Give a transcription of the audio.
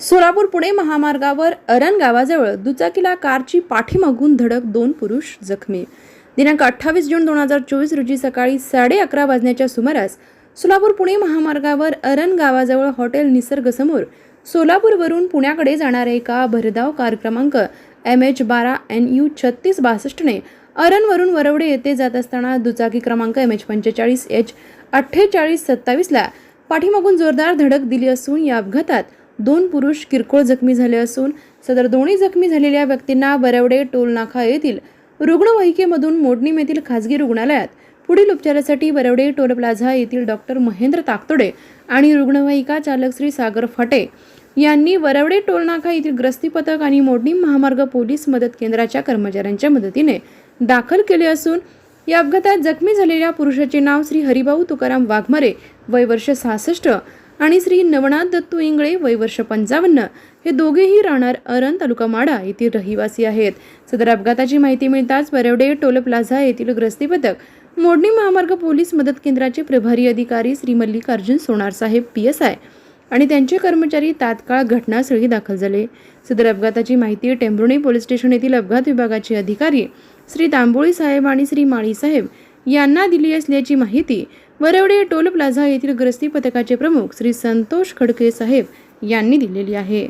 सोलापूर पुणे महामार्गावर अरण गावाजवळ दुचाकीला कारची पाठीमागून धडक दोन पुरुष जखमी. दिनांक अठ्ठावीस जून दोन हजार चोवीस रोजी सकाळी साडे अकरा वाजण्याच्या सुमारास सोलापूर पुणे महामार्गावर अरण गावाजवळ हॉटेल निसर्गसमोर सोलापूरवरून पुण्याकडे जाणाऱ्या एका भरधाव कार क्रमांक एम एच बारा एन यू छत्तीस बासष्टने अरणवरून वरवडे येथे जात असताना दुचाकी क्रमांक एम एच पंचेचाळीस एच अठ्ठेचाळीस सत्तावीसला पाठीमागून जोरदार धडक दिली असून या अपघातात दोन पुरुष किरकोळ जखमी झाले असून सदर दोन्ही जखमी झालेल्या व्यक्तींना बरवडे टोलनाका येथील रुग्णवाहिकेमधून मोडणीम येथील खासगी रुग्णालयात. पुढील उपचारासाठी बरवडे टोल प्लाझा येथील डॉक्टर महेंद्र ताकतोडे आणि रुग्णवाहिका चालक श्री सागर फटे यांनी वरवडे टोलनाका येथील ग्रस्ती पथक आणि मोडणीम महामार्ग पोलीस मदत केंद्राच्या कर्मचाऱ्यांच्या मदतीने दाखल केले असून या अपघातात जखमी झालेल्या पुरुषाचे नाव श्री हरिभाऊ तुकाराम वाघमारे वय वर्ष सहासष्ट आणि श्री नवनाथ दत्तू इंगळे वय वर्ष पंचावन्न. हे दोघेही राहणार अरण तालुका माडा येथील रहिवासी आहेत. सदर अपघाताची माहिती मिळताच बरवडे टोल प्लाझा येथील ग्रस्ती पथक मोडणी महामार्ग पोलीस मदत केंद्राचे प्रभारी अधिकारी श्री मल्लिकार्जुन सोनारसाहेब पी एस आय आणि त्यांचे कर्मचारी तात्काळ घटनास्थळी दाखल झाले. सदर अपघाताची माहिती टेंभुर्णी पोलीस स्टेशन येथील अपघात विभागाचे अधिकारी श्री तांबोळी साहेब आणि श्री माळी साहेब यांना दिली असल्याची माहिती वरवडे टोल प्लाझा येथील ग्रस्ती पथकाचे प्रमुख श्री संतोष खडके साहेब यांनी दिलेली आहे.